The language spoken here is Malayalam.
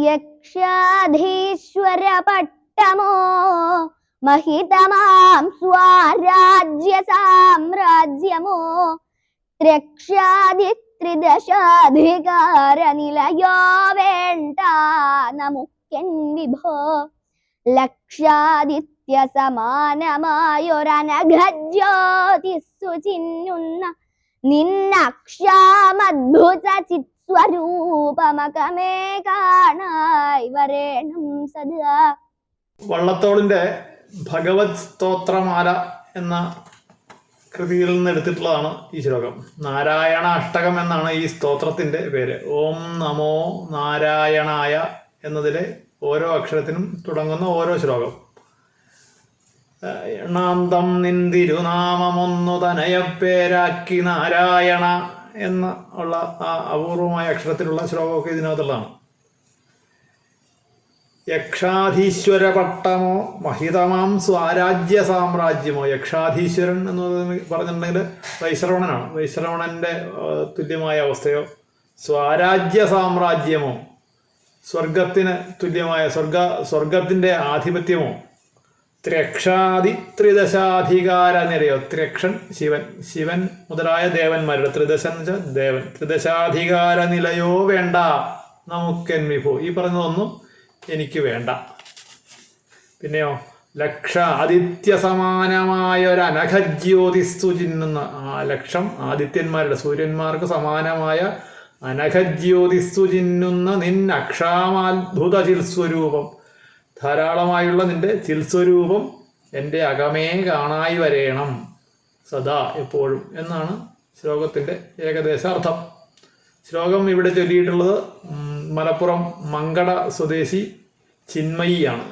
യക്ഷാധീശ്വര പട്ടമോ മഹിതമാം സ്വാരാജ്യ സാമ്രാജ്യമോ ത്രക്ഷാദിത്രിദശാധികാര നിലയോ വേണ്ട നമുക്കൻ നിന്നക്ഷാമദ്ഭുത ചിത്സ്വരൂപമകമേ കാണായി വരേണം സദാ. വള്ളത്തോളിന്റെ ഭഗവത് സ്തോത്രമാല എന്ന കൃതിയിൽ നിന്ന് എടുത്തിട്ടുള്ളതാണ് ഈ ശ്ലോകം. നാരായണ അഷ്ടകം എന്നാണ് ഈ സ്തോത്രത്തിന്റെ പേര്. ഓം നമോ നാരായണായ എന്നതിലെ ഓരോ അക്ഷരത്തിനും തുടങ്ങുന്ന ഓരോ ശ്ലോകം. എണ്ണാന്തം നിന്തിരുനാമമൊന്നു തനയപ്പേരാക്കി നാരായണ എന്ന ഉള്ള ആ അപൂർവമായ അക്ഷരത്തിലുള്ള ശ്ലോകമൊക്കെ ഇതിനകത്തുള്ളതാണ്. യക്ഷാധീശ്വര പട്ടമോ മഹിതമാം സ്വാരാജ്യ സാമ്രാജ്യമോ. യക്ഷാധീശ്വരൻ എന്ന് പറഞ്ഞിട്ടുണ്ടെങ്കിൽ വൈശ്രവണനാണ്. വൈശ്രവണന്റെ തുല്യമായ അവസ്ഥയോ സ്വരാജ്യ സാമ്രാജ്യമോ സ്വർഗത്തിന് തുല്യമായ സ്വർഗ സ്വർഗത്തിന്റെ ആധിപത്യമോ ത്രക്ഷാദി ത്രിദശാധികാര നിരയോ ത്രക്ഷൻ ശിവൻ. ശിവൻ മുതലായ ദേവന്മാരുടെ ത്രിദശ എന്ന് വെച്ചാൽ ദേവൻ. ത്രിദശാധികാര നിലയോ വേണ്ട. നമുക്കെൻ വിഭു. ഈ പറഞ്ഞതൊന്നും എനിക്ക് വേണ്ട. പിന്നെയോ ലക്ഷ ആദിത്യ സമാനമായ ഒരു അനഘജ്യോതിസ്തു ചിന്നുന്ന ആ ലക്ഷം ആദിത്യന്മാരുടെ സൂര്യന്മാർക്ക് സമാനമായ അനഘജ്യോതിസ്തു ചിന്നുന്ന നിൻ അക്ഷാമാത്ഭുത ചിൽസ്വരൂപം ധാരാളമായുള്ള നിന്റെ ചിൽസ്വരൂപം എന്റെ അകമേ കാണായി വരേണം സദാ എപ്പോഴും എന്നാണ് ശ്ലോകത്തിന്റെ ഏകദേശ അർത്ഥം ശ്ലോകം ഇവിടെ ചൊല്ലിയിട്ടുള്ളത് മലപ്പുറം മങ്കട സ്വദേശി ചിന്മയിയാണ്